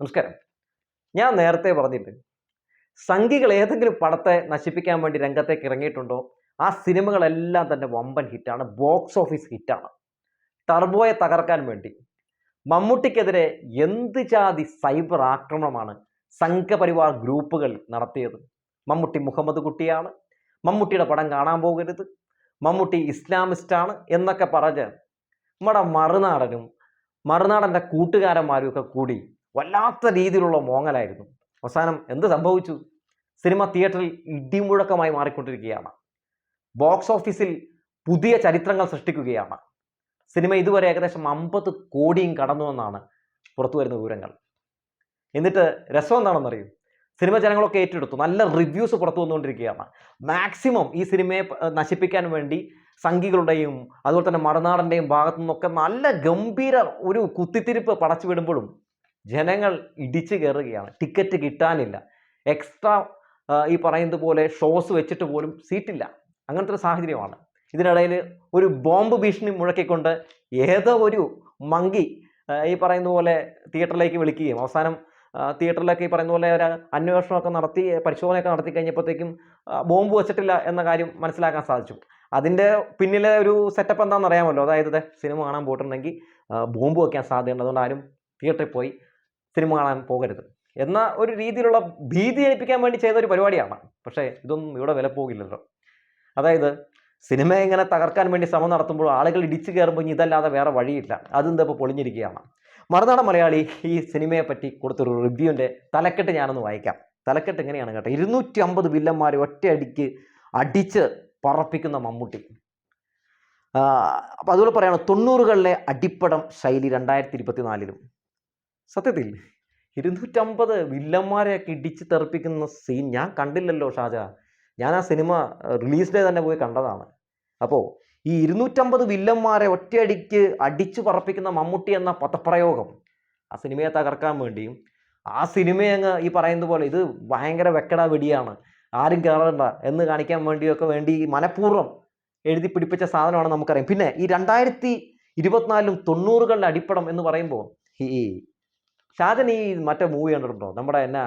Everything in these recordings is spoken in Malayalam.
നമസ്കാരം. ഞാൻ നേരത്തെ പറഞ്ഞിട്ട് സംഘികൾ ഏതെങ്കിലും പടത്തെ നശിപ്പിക്കാൻ വേണ്ടി രംഗത്തേക്ക് ഇറങ്ങിയിട്ടുണ്ടോ ആ സിനിമകളെല്ലാം തന്നെ വമ്പൻ ഹിറ്റാണ് ബോക്സ് ഓഫീസ് ഹിറ്റാണ്. ടർബോയെ തകർക്കാൻ വേണ്ടി. മമ്മൂട്ടിക്കെതിരെ എന്ത് ജാതി സൈബർ ആക്രമണമാണ് സംഘപരിവാർ ഗ്രൂപ്പുകൾ നടത്തിയത്? മമ്മൂട്ടി മുഹമ്മദ് കുട്ടിയാണ് മമ്മൂട്ടിയുടെ പടം കാണാൻ പോകരുത് മമ്മൂട്ടി ഇസ്ലാമിസ്റ്റാണ് എന്നൊക്കെ പറഞ്ഞ് നമ്മുടെ മറുനാടനും മറുനാടന്റെ കൂട്ടുകാരന്മാരും ഒക്കെ കൂടി വല്ലാത്ത രീതിയിലുള്ള മോങ്ങലായിരുന്നു. അവസാനം എന്ത് സംഭവിച്ചു? സിനിമ തിയേറ്ററിൽ ഇടിമുഴക്കമായി മാറിക്കൊണ്ടിരിക്കുകയാണ്. ബോക്സ് ഓഫീസിൽ പുതിയ ചരിത്രങ്ങൾ സൃഷ്ടിക്കുകയാണ്. സിനിമ ഇതുവരെ ഏകദേശം അമ്പത് കോടിയും കടന്നുവെന്നാണ് പുറത്തു വരുന്ന വിവരങ്ങൾ. എന്നിട്ട് രസം എന്താണെന്നറിയും? സിനിമ ജനങ്ങളൊക്കെ ഏറ്റെടുത്തു. നല്ല റിവ്യൂസ് പുറത്തു വന്നുകൊണ്ടിരിക്കുകയാണ്. മാക്സിമം ഈ സിനിമയെ നശിപ്പിക്കാൻ വേണ്ടി സംഘികളുടെയും അതുപോലെ തന്നെ മറുനാടന്റെയും ഭാഗത്തു നിന്നൊക്കെ നല്ല ഗംഭീര ഒരു കുത്തിത്തിരിപ്പ് പടച്ചു വിടുമ്പോഴും ജനങ്ങൾ ഇടിച്ചു കയറുകയാണ്. ടിക്കറ്റ് കിട്ടാനില്ല. എക്സ്ട്രാ ഈ പറയുന്നത് പോലെ ഷോസ് വെച്ചിട്ട് പോലും സീറ്റില്ല അങ്ങനത്തെ ഒരു സാഹചര്യമാണ്. ഇതിനിടയിൽ ഒരു ബോംബ് ഭീഷണി മുഴക്കിക്കൊണ്ട് ഏതോ ഒരു മങ്കി ഈ പറയുന്ന പോലെ തിയേറ്ററിലേക്ക് വിളിക്കുകയും അവസാനം തിയേറ്ററിലൊക്കെ ഈ പറയുന്ന പോലെ ഒരു അന്വേഷണമൊക്കെ നടത്തി പരിശോധനയൊക്കെ നടത്തി കഴിഞ്ഞപ്പോഴത്തേക്കും ബോംബ് വെച്ചിട്ടില്ല എന്ന കാര്യം മനസ്സിലാക്കാൻ സാധിച്ചു. അതിന്റെ പിന്നിലെ ഒരു സെറ്റപ്പ് എന്താണെന്ന് അറിയാമല്ലോ. അതായത് സിനിമ കാണാൻ പോയിട്ടുണ്ടെങ്കിൽ ബോംബ് വയ്ക്കാൻ സാധ്യതയുണ്ട്. അതുകൊണ്ട് ആരും തിയേറ്ററിൽ പോയി സിനിമ കാണാൻ പോകരുത്. എന്ന ഒരു രീതിയിലുള്ള ഭീതി ജനിപ്പിക്കാൻ വേണ്ടി ചെയ്ത ഒരു പരിപാടിയാണ്. പക്ഷേ ഇതൊന്നും ഇവിടെ വില പോകില്ലല്ലോ. അതായത് സിനിമ ഇങ്ങനെ തകർക്കാൻ വേണ്ടി ശ്രമം നടത്തുമ്പോൾ ആളുകൾ ഇടിച്ചു കയറുമ്പോൾ ഇതല്ലാതെ വേറെ വഴിയില്ല. അതെന്താ ഇപ്പോൾ പൊളിഞ്ഞിരിക്കുകയാണ്. മറുനാടൻ മലയാളി ഈ സിനിമയെ പറ്റി കൊടുത്തൊരു റിവ്യൂവിന്റെ തലക്കെട്ട് ഞാനൊന്ന് വായിക്കാം. തലക്കെട്ട് എങ്ങനെയാണ് കേട്ടോ. ഇരുന്നൂറ്റി അമ്പത് വില്ലന്മാരെ ഒറ്റയടിക്ക് അടിച്ച് പറപ്പിക്കുന്ന മമ്മൂട്ടി. അപ്പോൾ അതുപോലെ പറയുകയാണ് തൊണ്ണൂറുകളിലെ അടിപ്പടം ശൈലി രണ്ടായിരത്തി ഇരുപത്തിനാലിലും സത്യത്തിൽ ഇരുന്നൂറ്റമ്പത് വില്ലന്മാരെയൊക്കെ ഇടിച്ച് തെറിപ്പിക്കുന്ന സീൻ ഞാൻ കണ്ടില്ലല്ലോ ഷാജ ഞാൻ ആ സിനിമ റിലീസ് ഡേ തന്നെ പോയി കണ്ടതാണ്. അപ്പോൾ ഈ ഇരുന്നൂറ്റമ്പത് വില്ലന്മാരെ ഒറ്റയടിക്ക് അടിച്ചു പറപ്പിക്കുന്ന മമ്മൂട്ടി എന്ന പദപ്രയോഗം ആ സിനിമയെ തകർക്കാൻ വേണ്ടിയും ആ സിനിമയങ്ങ് ഈ പറയുന്നത് പോലെ ഇത് ഭയങ്കര വെക്കട വെടിയാണ് ആരും കയറണ്ട എന്ന് കാണിക്കാൻ വേണ്ടിയൊക്കെ വേണ്ടി മനഃപൂർവം എഴുതി പിടിപ്പിച്ച സാധനമാണ് നമുക്കറിയാം. പിന്നെ ഈ രണ്ടായിരത്തി ഇരുപത്തിനാലിലും തൊണ്ണൂറുകളുടെ അടിപ്പടം എന്ന് പറയുമ്പോൾ ഈ ഷാജൻ ഈ മറ്റേ മൂവി കണ്ടിട്ടുണ്ടോ? നമ്മുടെ എന്നാ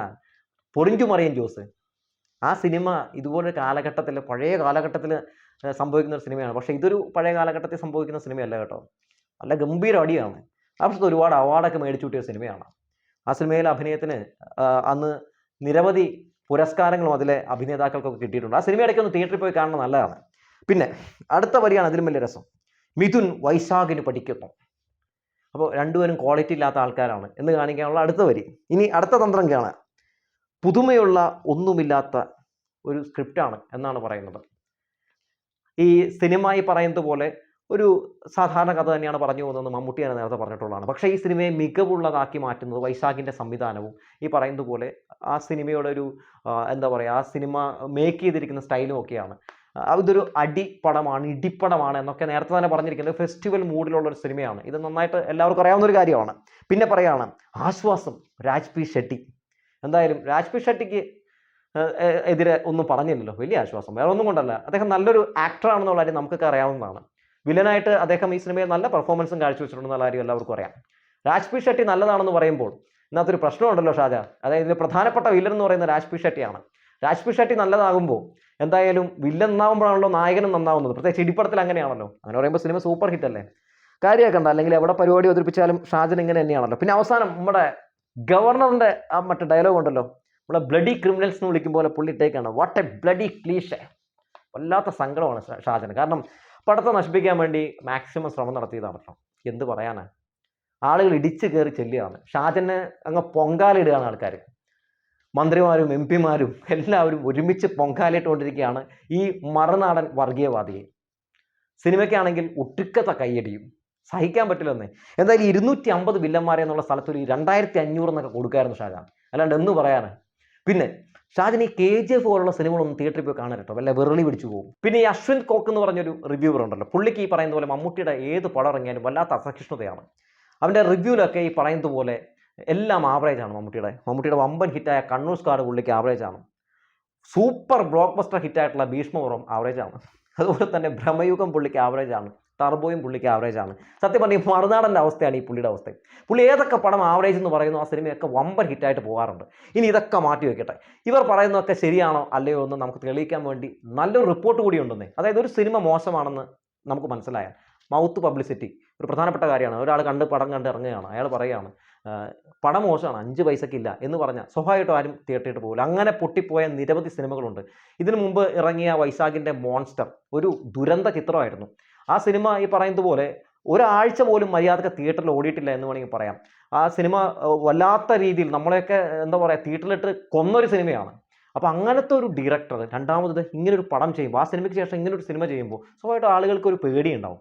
പൊറിഞ്ചുമറിയൻ ജോസ്. ആ സിനിമ ഇതുപോലെ കാലഘട്ടത്തിൽ പഴയ കാലഘട്ടത്തിൽ സംഭവിക്കുന്ന ഒരു സിനിമയാണ്. പക്ഷേ ഇതൊരു പഴയ കാലഘട്ടത്തിൽ സംഭവിക്കുന്ന സിനിമയല്ല കേട്ടോ. നല്ല ഗംഭീര അടിയാണ്. ആ പക്ഷേ ഒരുപാട് അവാർഡൊക്കെ മേടിച്ചു കിട്ടിയ സിനിമയാണ്. ആ സിനിമയിലെ അഭിനയത്തിന് അന്ന് നിരവധി പുരസ്കാരങ്ങളും അതിലെ അഭിനേതാക്കൾക്കൊക്കെ കിട്ടിയിട്ടുണ്ട്. ആ സിനിമ ഇടയ്ക്ക് ഒന്ന് തിയേറ്ററിൽ പോയി കാണുന്നത് നല്ലതാണ്. പിന്നെ അടുത്ത വരിയാണ് അതിലും വലിയ രസം. മിഥുൻ വൈശാഖിന് പഠിക്കുന്നു. അപ്പോൾ രണ്ടുപേരും ക്വാളിറ്റി ഇല്ലാത്ത ആൾക്കാരാണ്. എന്ന് കാണിക്കാനുള്ള അടുത്ത വരി. ഇനി അടുത്ത തന്ത്രം കാണാൻ പുതുമയുള്ള ഒന്നുമില്ലാത്ത ഒരു സ്ക്രിപ്റ്റാണ് എന്നാണ് പറയുന്നത്. ഈ സിനിമയിൽ പറയുന്നത് പോലെ ഒരു സാധാരണ കഥ തന്നെയാണ് പറഞ്ഞു പോകുന്നതെന്ന് ഞാൻ നേരത്തെ പറഞ്ഞിട്ടുള്ളതാണ്. പക്ഷേ ഈ സിനിമയെ മികവുള്ളതാക്കി മാറ്റുന്നത് വൈശാഖിന്റെ സംവിധാനവും ഈ പറയുന്നത് പോലെ ആ സിനിമയുടെ ഒരു എന്താ പറയുക ആ സിനിമ മേക്ക് ചെയ്തിരിക്കുന്ന സ്റ്റൈലും ഒക്കെയാണ്. ഇതൊരു അടിപ്പടമാണ് ഇടിപ്പടമാണ് എന്നൊക്കെ നേരത്തെ തന്നെ പറഞ്ഞിരിക്കുന്നത്. ഫെസ്റ്റിവൽ മൂഡിലുള്ള ഒരു സിനിമയാണ്. ഇത് നന്നായിട്ട് എല്ലാവർക്കും അറിയാവുന്ന ഒരു കാര്യമാണ്. പിന്നെ പറയാണ് ആശ്വാസം രാജ് പി ഷെട്ടി. എന്തായാലും രാജ് പി ഷെട്ടിക്ക് എതിരെ ഒന്നും പറഞ്ഞില്ലല്ലോ. വലിയ ആശ്വാസം. വേറെ ഒന്നും കൊണ്ടല്ല. അദ്ദേഹം നല്ലൊരു ആക്ടറാണെന്നുള്ള കാര്യം നമുക്കൊക്കെ അറിയാവുന്നതാണ്. വില്ലനായിട്ട് അദ്ദേഹം ഈ സിനിമയിൽ നല്ല പെർഫോമൻസും കാഴ്ചവെച്ചിട്ടുണ്ടെന്നുള്ള കാര്യം എല്ലാവർക്കും അറിയാം. രാജ് പി ഷെട്ടി നല്ലതാണെന്ന് പറയുമ്പോൾ ഇതിനകത്തൊരു പ്രശ്നമുണ്ടല്ലോ ഷാജ. അതായത് ഇതിൽ പ്രധാനപ്പെട്ട വില്ലൻ എന്ന് പറയുന്ന രാജ് പി ഷെട്ടിയാണ്. രാജ് പി ഷെട്ടി നല്ലതാകുമ്പോൾ എന്തായാലും വില്ലൻ നന്നാവുമ്പോഴാണല്ലോ നായകനും നന്നാവുന്നത്. പ്രത്യേകിച്ച് ഇടിപ്പടത്തിൽ അങ്ങനെയാണല്ലോ. അങ്ങനെ പറയുമ്പോൾ സിനിമ സൂപ്പർ ഹിറ്റ് അല്ലേ? കാര്യമാക്കണ്ട. അല്ലെങ്കിൽ എവിടെ പരിപാടി അവതരിപ്പിച്ചാലും ഷാജൻ ഇങ്ങനെ തന്നെയാണല്ലോ. പിന്നെ അവസാനം നമ്മുടെ ഗവർണറിന്റെ ആ മറ്റേ ഡയലോഗ് ഉണ്ടല്ലോ. നമ്മളെ ബ്ലഡി ക്രിമിനൽസ് എന്ന് വിളിക്കും പോലെ പുള്ളി ടേക്കാണ് വാട്ട് എ ബ്ലഡി ക്ലീഷ വല്ലാത്ത സങ്കടമാണ് ഷാജൻ കാരണം പടത്തെ നശിപ്പിക്കാൻ വേണ്ടി മാക്സിമം ശ്രമം നടത്തിയതാണ് കേട്ടോ എന്ത് പറയാനാണ് ആളുകൾ ഇടിച്ചു കയറി ചെല്ലുകയാണ്. ഷാജന് അങ്ങ് പൊങ്കാലിടുകയാണ് ആൾക്കാർ മന്ത്രിമാരും എം പിമാരും എല്ലാവരും ഒരുമിച്ച് പൊങ്കാലിട്ടുകൊണ്ടിരിക്കുകയാണ് ഈ മറുനാടൻ വർഗീയവാദിയെ. സിനിമയ്ക്കാണെങ്കിൽ ഒട്ടുക്കത്തെ കയ്യടിയും. സഹിക്കാൻ പറ്റില്ലെന്നേ. എന്തായാലും ഇരുന്നൂറ്റി അമ്പത് വില്ലന്മാരെ എന്നുള്ള സ്ഥലത്ത് ഒരു രണ്ടായിരത്തി അഞ്ഞൂറ് എന്നൊക്കെ കൊടുക്കായിരുന്നു ഷാജാൻ അല്ലാണ്ട് എന്ന് പറയാനാണ് പിന്നെ ഷാജൻ ഈ കെ ജി എഫ് പോലുള്ള സിനിമകളൊന്നും തിയേറ്ററിൽ പോയി കാണാൻ കേട്ടോ. വല്ല വിറളി പിടിച്ചു പോകും. പിന്നെ ഈ അശ്വിൻ കോക്ക് എന്ന് പറഞ്ഞൊരു റിവ്യൂവർ ഉണ്ടല്ലോ. പുള്ളിക്ക് ഈ പറയുന്ന പോലെ മമ്മൂട്ടിയുടെ ഏത് പടം ഇറങ്ങിയാലും വല്ലാത്ത അസഹിഷ്ണുതയാണ്. അവന്റെ റിവ്യൂലൊക്കെ ഈ പറയുന്നത് പോലെ എല്ലാം ആവറേജ് ആണ് മമ്മൂട്ടിയുടെ. മമ്മൂട്ടിയുടെ വമ്പൻ ഹിറ്റായ കണ്ണൂർ സ്കാഡ് പുള്ളിക്ക് ആവറേജ് ആണ്. സൂപ്പർ ബ്ലോക്ക് ബസ്റ്റർ ഹിറ്റായിട്ടുള്ള ഭീഷ്മപുറം ആവറേജ് ആണ്. അതുപോലെ തന്നെ ഭ്രമയുഗം പുള്ളിക്ക് ആവറേജ് ആണ്. ടർബോയും പുള്ളിക്ക് ആവറേജ് ആണ്. സത്യം പറഞ്ഞാൽ ഈ മറുനാടന്റെ അവസ്ഥയാണ് ഈ പുള്ളിയുടെ അവസ്ഥ. പുള്ളി ഏതൊക്കെ പടം ആവറേജ് എന്ന് പറയുന്നു ആ സിനിമയൊക്കെ വമ്പൻ ഹിറ്റായിട്ട് പോകാറുണ്ട്. ഇനി ഇതൊക്കെ മാറ്റി വെക്കട്ടെ. ഇവർ പറയുന്നതൊക്കെ ശരിയാണോ അല്ലയോ എന്ന് നമുക്ക് തെളിയിക്കാൻ വേണ്ടി നല്ലൊരു റിപ്പോർട്ട് കൂടി ഉണ്ടെന്നേ. അതായത് ഒരു സിനിമ മോശമാണെന്ന് നമുക്ക് മനസ്സിലായാൽ മൗത്ത് പബ്ലിസിറ്റി ഒരു പ്രധാനപ്പെട്ട കാര്യമാണ്. ഒരാൾ കണ്ട് പടം കണ്ട് ഇറങ്ങുകയാണ്. അയാൾ പറയുകയാണ് "ആ, പടം മോശമാണ് അഞ്ച് പൈസക്കില്ല എന്ന് പറഞ്ഞാൽ സ്വാഭാവികമായിട്ടും ആരും തിയേറ്ററിട്ട് പോകില്ല അങ്ങനെ പൊട്ടിപ്പോയ നിരവധി സിനിമകളുണ്ട്. ഇതിനു മുമ്പ് ഇറങ്ങിയ വൈശാഖിന്റെ മോൺസ്റ്റർ ഒരു ദുരന്ത ചിത്രമായിരുന്നു. ആ സിനിമ ഈ പറയുന്നത് പോലെ ഒരാഴ്ച പോലും മര്യാദയ്ക്ക് തിയേറ്ററിൽ ഓടിയിട്ടില്ല എന്ന് വേണമെങ്കിൽ പറയാം. ആ സിനിമ വല്ലാത്ത രീതിയിൽ നമ്മളെയൊക്കെ എന്താ പറയുക തിയേറ്ററിലിട്ട് കൊന്നൊരു സിനിമയാണ്. അപ്പോൾ അങ്ങനത്തെ ഒരു ഡയറക്ടർ രണ്ടാമത് ഇങ്ങനൊരു പടം ചെയ്യുമ്പോൾ ആ സിനിമയ്ക്ക് ശേഷം ഇങ്ങനൊരു സിനിമ ചെയ്യുമ്പോൾ സ്വാഭാവികമായിട്ടും ആളുകൾക്ക് ഒരു പേടിയുണ്ടാവും.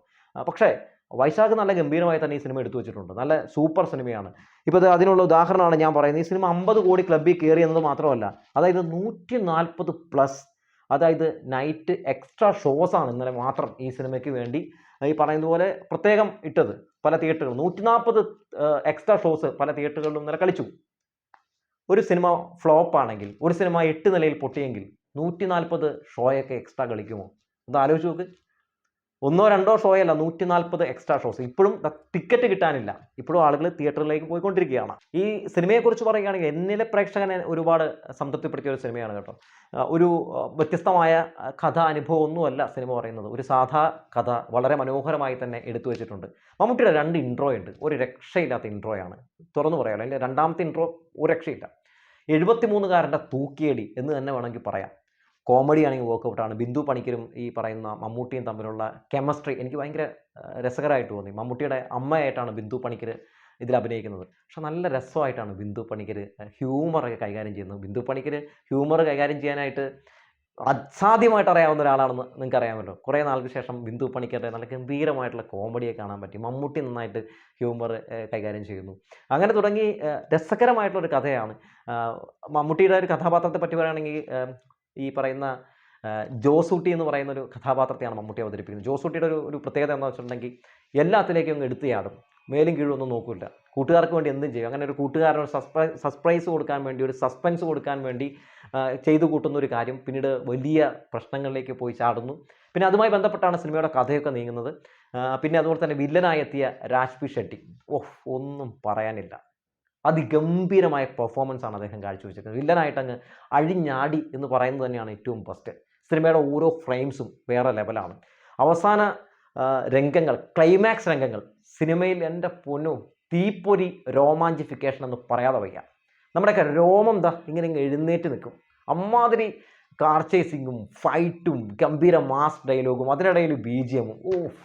പക്ഷേ വൈശാഖ് നല്ല ഗംഭീരമായി തന്നെ ഈ സിനിമ എടുത്തു വെച്ചിട്ടുണ്ട്. നല്ല സൂപ്പർ സിനിമയാണ്. ഇപ്പോൾ അതിനുള്ള ഉദാഹരണമാണ് ഞാൻ പറയുന്നത്. ഈ സിനിമ അമ്പത് കോടി ക്ലബ്ബിൽ കയറി എന്നത് മാത്രമല്ല അതായത് നൂറ്റി നാൽപ്പത് പ്ലസ് അതായത് നൈറ്റ് എക്സ്ട്രാ ഷോസ് ആണ് ഇന്നലെ മാത്രം ഈ സിനിമയ്ക്ക് വേണ്ടി ഈ പറയുന്നത് പോലെ പ്രത്യേകം ഇട്ടത് പല തിയേറ്ററുകൾ നൂറ്റി നാൽപ്പത് എക്സ്ട്രാ ഷോസ് പല തിയേറ്ററുകളിലും ഇന്നലെ കളിച്ചു. ഒരു സിനിമ ഫ്ലോപ്പ് ആണെങ്കിൽ ഒരു സിനിമ എട്ട് നിലയിൽ പൊട്ടിയെങ്കിൽ നൂറ്റി നാൽപ്പത് ഷോയൊക്കെ എക്സ്ട്രാ കളിക്കുമോ? അത് ആലോചിച്ച് നോക്ക്. ഒന്നോ രണ്ടോ ഷോ അല്ല നൂറ്റി നാൽപ്പത് എക്സ്ട്രാ ഷോസ് ഇപ്പോഴും ടിക്കറ്റ് കിട്ടാനില്ല. ഇപ്പോഴും ആളുകൾ തിയേറ്ററിലേക്ക് പോയിക്കൊണ്ടിരിക്കുകയാണ്. ഈ സിനിമയെക്കുറിച്ച് പറയുകയാണെങ്കിൽ എന്നിലെ പ്രേക്ഷകനെ ഒരുപാട് സംതൃപ്തിപ്പെടുത്തിയ ഒരു സിനിമയാണ് കേട്ടോ. ഒരു വ്യത്യസ്തമായ കഥ അനുഭവം ഒന്നുമല്ല സിനിമ പറയുന്നത്. ഒരു സാധാ കഥ വളരെ മനോഹരമായി തന്നെ എടുത്തു വെച്ചിട്ടുണ്ട്. മമ്മൂട്ടിയുടെ രണ്ട് ഇൻട്രോ ഉണ്ട്. ഒരു രക്ഷയില്ലാത്ത ഇൻട്രോയാണ് തുറന്നു പറയാമല്ലോ അതിന്റെ രണ്ടാമത്തെ ഇൻട്രോ ഒരു രക്ഷയില്ല. എഴുപത്തിമൂന്നുകാരന്റെ തൂക്കിയടി എന്ന് തന്നെ വേണമെങ്കിൽ പറയാം. കോമഡി ആണെങ്കിൽ വർക്കൗട്ടാണ് ബിന്ദു പണിക്കരും ഈ പറയുന്ന മമ്മൂട്ടിയും തമ്മിലുള്ള കെമിസ്ട്രി എനിക്ക് ഭയങ്കര രസകരമായിട്ട് തോന്നി. മമ്മൂട്ടിയുടെ അമ്മയായിട്ടാണ് ബിന്ദു പണിക്കർ ഇതിൽ അഭിനയിക്കുന്നത്. പക്ഷെ നല്ല രസമായിട്ടാണ് ബിന്ദു പണിക്കർ ഹ്യൂമറൊക്കെ കൈകാര്യം ചെയ്യുന്നത്. ബിന്ദു പണിക്കർ ഹ്യൂമർ കൈകാര്യം ചെയ്യാനായിട്ട് അസാധ്യമായിട്ട് അറിയാവുന്ന ഒരാളാണെന്ന് നിങ്ങൾക്ക് അറിയാമല്ലോ. കുറേ നാൾക്ക് ശേഷം ബിന്ദു പണിക്കരുടെ നല്ല ഗംഭീരമായിട്ടുള്ള കോമഡിയെ കാണാൻ പറ്റി. മമ്മൂട്ടി നന്നായിട്ട് ഹ്യൂമർ കൈകാര്യം ചെയ്യുന്നു. അങ്ങനെ തുടങ്ങി രസകരമായിട്ടുള്ളൊരു കഥയാണ്. മമ്മൂട്ടിയുടെ ഒരു കഥാപാത്രത്തെ പറ്റി പറയുകയാണെങ്കിൽ ഈ പറയുന്ന ജോസൂട്ടി എന്ന് പറയുന്ന ഒരു കഥാപാത്രത്തെയാണ് മമ്മൂട്ടി അവതരിപ്പിക്കുന്നത്. ജോസൂട്ടിയുടെ ഒരു ഒരു പ്രത്യേകത എന്താണെന്ന് വെച്ചിട്ടുണ്ടെങ്കിൽ എല്ലാത്തിലേക്കും അങ്ങ് എടുത്തു ചാടും. മേലും ഒന്നും നോക്കില്ല. കൂട്ടുകാർക്ക് വേണ്ടി എന്തും ചെയ്യും. അങ്ങനെ ഒരു കൂട്ടുകാരന് ഒരു സസ്പ്രൈസ് കൊടുക്കാൻ വേണ്ടി ഒരു സസ്പെൻസ് കൊടുക്കാൻ വേണ്ടി ചെയ്തു കൂട്ടുന്ന ഒരു കാര്യം പിന്നീട് വലിയ പ്രശ്നങ്ങളിലേക്ക് പോയി ചാടുന്നു. പിന്നെ അതുമായി ബന്ധപ്പെട്ടാണ് സിനിമയുടെ കഥയൊക്കെ നീങ്ങുന്നത്. പിന്നെ അതുപോലെ തന്നെ വില്ലനായെത്തിയ രാജ്പി ഷെട്ടി. ഓഹ് ഒന്നും പറയാനില്ല. അതിഗംഭീരമായ പെർഫോമൻസ് ആണ് അദ്ദേഹം കാഴ്ചവെച്ചിരിക്കുന്നത്. വില്ലനായിട്ട് അങ്ങ് അഴിഞ്ഞാടി എന്ന് പറയുന്നത് തന്നെയാണ് ഏറ്റവും ബെസ്റ്റ് സിനിമയുടെ ഓരോ ഫ്രെയിംസും വേറെ ലെവലാണ് അവസാന രംഗങ്ങൾ ക്ലൈമാക്സ് രംഗങ്ങൾ സിനിമയിൽ എന്റെ പൊന്നു തീപ്പൊരി രോമാഞ്ചിഫിക്കേഷൻ എന്ന് പറയാതെ വയ്യ. നമ്മുടെയൊക്കെ രോമം ദാ ഇങ്ങനെ ഇങ്ങ് എഴുന്നേറ്റ് നിൽക്കും. അമ്മാതിരി കാർ ചേസിങ്ങും ഫൈറ്റും ഗംഭീര മാസ് ഡയലോഗും അതിനിടയിൽ ബി ജി എമ്മും ഓഫ്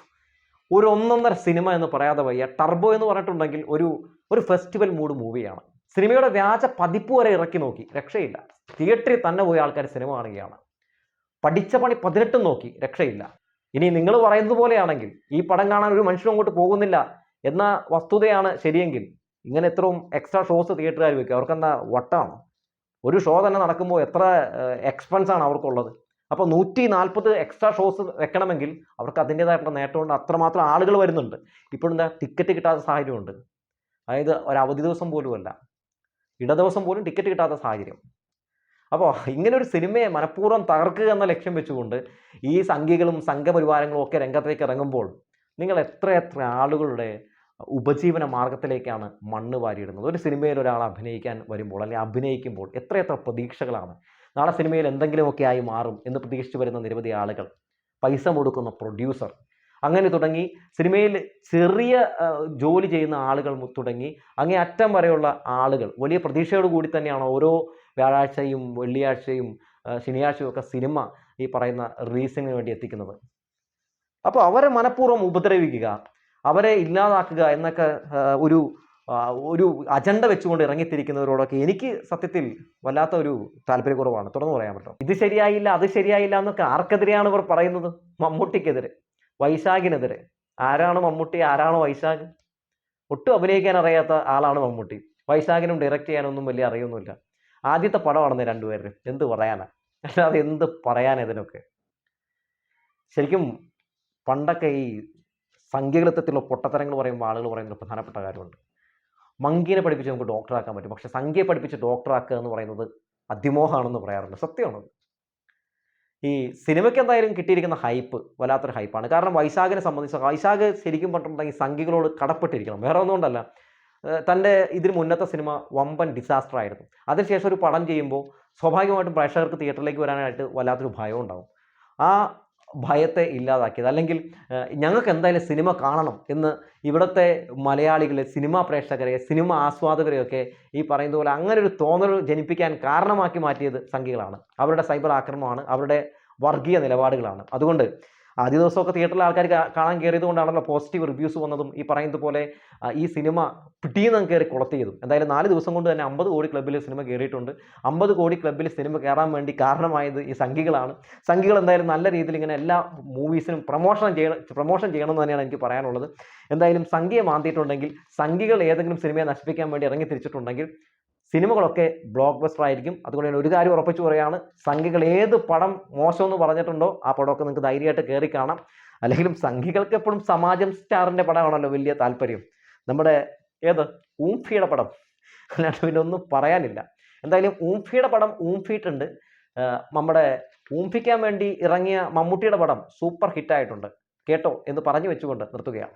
ഒരു ഒന്നൊന്നര സിനിമ എന്ന് പറയാതെ വയ്യ. ടർബോ എന്ന് പറഞ്ഞിട്ടുണ്ടെങ്കിൽ ഒരു ഒരു ഫെസ്റ്റിവൽ മൂഡ് മൂവിയാണ് സിനിമയുടെ വ്യാജ പതിപ്പ് വരെ ഇറക്കി നോക്കി. രക്ഷയില്ല. തിയേറ്ററിൽ തന്നെ പോയ ആൾക്കാർ സിനിമ കാണുകയാണ്. പഠിച്ച പണി പതിനെട്ടും നോക്കി. രക്ഷയില്ല. ഇനി നിങ്ങൾ പറയുന്നത് പോലെയാണെങ്കിൽ ഈ പടം കാണാൻ ഒരു മനുഷ്യനും അങ്ങോട്ട് പോകുന്നില്ല എന്ന വസ്തുതയാണ് ശരിയെങ്കിൽ ഇങ്ങനെ എത്രയും എക്സ്ട്രാ ഷോസ് തിയേറ്ററുകാർ വെക്കുക. അവർക്കെന്താ വട്ടാണ്? ഒരു ഷോ തന്നെ നടക്കുമ്പോൾ എത്ര എക്സ്പെൻസ് ആണ് അവർക്കുള്ളത്? അപ്പോൾ നൂറ്റി നാൽപ്പത് എക്സ്ട്രാ ഷോസ് വെക്കണമെങ്കിൽ അവർക്ക് അതിന്റേതായിട്ടുള്ള നേട്ടമുണ്ട്. അത്രമാത്രം ആളുകൾ വരുന്നുണ്ട്. ഇപ്പോഴെന്താ? ടിക്കറ്റ് കിട്ടാത്ത സാഹചര്യമുണ്ട്. അതായത് ഒരു അവധി ദിവസം പോലുമല്ല. ഇട ദിവസം പോലും ടിക്കറ്റ് കിട്ടാത്ത സാഹചര്യം. അപ്പോൾ ഇങ്ങനെ ഒരു സിനിമയെ മനഃപൂർവം തകർക്കുക എന്ന ലക്ഷ്യം വെച്ചുകൊണ്ട് ഈ സംഘികളും സംഘപരിവാരങ്ങളും ഒക്കെ രംഗത്തേക്ക് ഇറങ്ങുമ്പോൾ നിങ്ങൾ എത്ര എത്ര ആളുകളുടെ ഉപജീവന മാർഗത്തിലേക്കാണ് മണ്ണ് വാരിയിടുന്നത്? ഒരു സിനിമയിൽ ഒരാൾ അഭിനയിക്കാൻ വരുമ്പോൾ അല്ലെങ്കിൽ അഭിനയിക്കുമ്പോൾ എത്രയെത്ര എത്ര പ്രതീക്ഷകളാണ്? നാളെ സിനിമയിൽ എന്തെങ്കിലുമൊക്കെ ആയി മാറും എന്ന് പ്രതീക്ഷിച്ചു വരുന്ന നിരവധി ആളുകൾ പൈസ മുടക്കുന്ന പ്രൊഡ്യൂസർ അങ്ങനെ തുടങ്ങി. സിനിമയിൽ ചെറിയ ജോലി ചെയ്യുന്ന ആളുകൾ തുടങ്ങി. അങ്ങേ അറ്റം വരെയുള്ള ആളുകൾ വലിയ പ്രതീക്ഷയോട് കൂടി തന്നെയാണ് ഓരോ വ്യാഴാഴ്ചയും വെള്ളിയാഴ്ചയും ശനിയാഴ്ചയും ഒക്കെ സിനിമ ഈ പറയുന്ന റീസിന് വേണ്ടി എത്തിക്കുന്നത്. അപ്പോൾ അവരെ മനഃപൂർവം ഉപദ്രവിക്കുക അവരെ ഇല്ലാതാക്കുക എന്നൊക്കെ ഒരു ഒരു അജണ്ട വെച്ചുകൊണ്ട് ഇറങ്ങിത്തിരിക്കുന്നവരോടൊക്കെ എനിക്ക് സത്യത്തിൽ വല്ലാത്ത ഒരു താല്പര്യക്കുറവാണ്. തുറന്നു പറയാൻ പറ്റും. ഇത് ശരിയായില്ല അത് ശരിയായില്ല എന്നൊക്കെ ആർക്കെതിരെയാണ് ഇവർ പറയുന്നത്? മമ്മൂട്ടിക്കെതിരെ. വൈശാഖിനെതിരെ. ആരാണ് മമ്മൂട്ടി? ആരാണ് വൈശാഖ്? ഒട്ടും അഭിനയിക്കാൻ അറിയാത്ത ആളാണ് മമ്മൂട്ടി. വൈശാഖിനും ഡയറക്റ്റ് ചെയ്യാനൊന്നും വലിയ അറിയൊന്നുമില്ല. ആദ്യത്തെ പടമാണെന്ന് രണ്ടുപേരും എന്ത് പറയാനാ? അല്ലാതെ എന്ത് പറയാൻ ഇതിനൊക്കെ? ശരിക്കും പണ്ടൊക്കെ ഈ സംഖ്യകൃത്വത്തിലുള്ള പൊട്ടത്തരങ്ങൾ പറയുമ്പോൾ ആളുകൾ പറയുന്ന പ്രധാനപ്പെട്ട കാര്യമുണ്ട്. മങ്കീനെ പഠിപ്പിച്ച് നമുക്ക് ഡോക്ടറാക്കാൻ പറ്റും. പക്ഷെ സംഖ്യയെ പഠിപ്പിച്ച് ഡോക്ടറാക്കുക എന്ന് പറയുന്നത് അതിമോഹമാണെന്ന് പറയാറുണ്ട്. സത്യമാണത്. ഈ സിനിമയ്ക്ക് എന്തായാലും കിട്ടിയിരിക്കുന്ന ഹൈപ്പ് വല്ലാത്തൊരു ഹൈപ്പാണ്. കാരണം വൈശാഖിനെ സംബന്ധിച്ച് വൈശാഖ് ശരിക്കും പറഞ്ഞിട്ടുണ്ടെങ്കിൽ സംഘികളോട് കടപ്പെട്ടിരിക്കണം. വേറെ ഒന്നുകൊണ്ടല്ല തന്റെ ഇതിന് മുന്നത്തെ സിനിമ വമ്പൻ ഡിസാസ്റ്റർ ആയിരുന്നു. അതിനുശേഷം ഒരു പടം ചെയ്യുമ്പോൾ സ്വാഭാവികമായിട്ടും പ്രേക്ഷകർക്ക് തിയേറ്ററിലേക്ക് വരാനായിട്ട് വല്ലാത്തൊരു ഭയം ഉണ്ടാവും. ആ ഭയത്തെ ഇല്ലാതാക്കിയത്. അല്ലെങ്കിൽ ഞങ്ങൾക്ക് എന്തായാലും സിനിമ കാണണം എന്ന് ഇവിടുത്തെ മലയാളികളെ സിനിമാ പ്രേക്ഷകരെ സിനിമ ആസ്വാദകരെയൊക്കെ ഈ പറയുന്ന പോലെ അങ്ങനെ ഒരു തോന്നൽ ജനിപ്പിക്കാൻ കാരണമാക്കി മാറ്റിയത് സംഖ്യകളാണ് അവരുടെ സൈബർ ആക്രമണമാണ് അവരുടെ വർഗീയ നിലപാടുകളാണ്. അതുകൊണ്ട് ആദ്യ ദിവസമൊക്കെ തിയേറ്ററിൽ ആൾക്കാർ കാണാൻ കയറിയത് കൊണ്ടാണല്ലോ പോസിറ്റീവ് റിവ്യൂസ് വന്നതും ഈ പറയുന്നത് പോലെ ഈ സിനിമ പിറ്റീന്ന് കയറി കൊളത്തിയതും. എന്തായാലും നാല് ദിവസം കൊണ്ട് തന്നെ അമ്പത് കോടി ക്ലബ്ബിൽ സിനിമ കയറിയിട്ടുണ്ട് അമ്പത് കോടി ക്ലബ്ബിൽ സിനിമ കയറാൻ വേണ്ടി കാരണമായത് ഈ സംഘികളാണ്. സംഘികൾ എന്തായാലും നല്ല രീതിയിൽ ഇങ്ങനെ എല്ലാ മൂവീസിനും പ്രൊമോഷൻ ചെയ്യണം പ്രൊമോഷൻ ചെയ്യണം എന്ന് തന്നെയാണ് എനിക്ക് പറയാനുള്ളത്. എന്തായാലും സംഖ്യയെ മാന്തിയിട്ടുണ്ടെങ്കിൽ സംഘികൾ ഏതെങ്കിലും സിനിമയെ നശിപ്പിക്കാൻ വേണ്ടി ഇറങ്ങി തിരിച്ചിട്ടുണ്ടെങ്കിൽ സിനിമകളൊക്കെ ബ്ലോക്ക് ബസ്റ്റർ ആയിരിക്കും അതുകൊണ്ട് ഞാൻ ഒരു കാര്യം ഉറപ്പിച്ചു പറയാണ് സംഘികൾ ഏത് പടം മോശമെന്ന് പറഞ്ഞിട്ടുണ്ടോ ആ പടമൊക്കെ നിങ്ങൾക്ക് ധൈര്യമായിട്ട് കയറി കാണാം. അല്ലെങ്കിലും സംഘികൾക്ക് എപ്പോഴും സമാജം സ്റ്റാറിന്റെ പടമാണല്ലോ വലിയ താല്പര്യം. നമ്മുടെ ഏത്? ഊംഫിയുടെ പടം. അല്ലാണ്ട് പിന്നെ ഒന്നും പറയാനില്ല. എന്തായാലും ഊംഫിയുടെ പടം ഊംഫിയിട്ടുണ്ട്. നമ്മുടെ ഊംഫിക്കാൻ വേണ്ടി ഇറങ്ങിയ മമ്മൂട്ടിയുടെ പടം സൂപ്പർ ഹിറ്റായിട്ടുണ്ട്. കേട്ടോ എന്ന് പറഞ്ഞു വെച്ചുകൊണ്ട് നിർത്തുകയാണ്.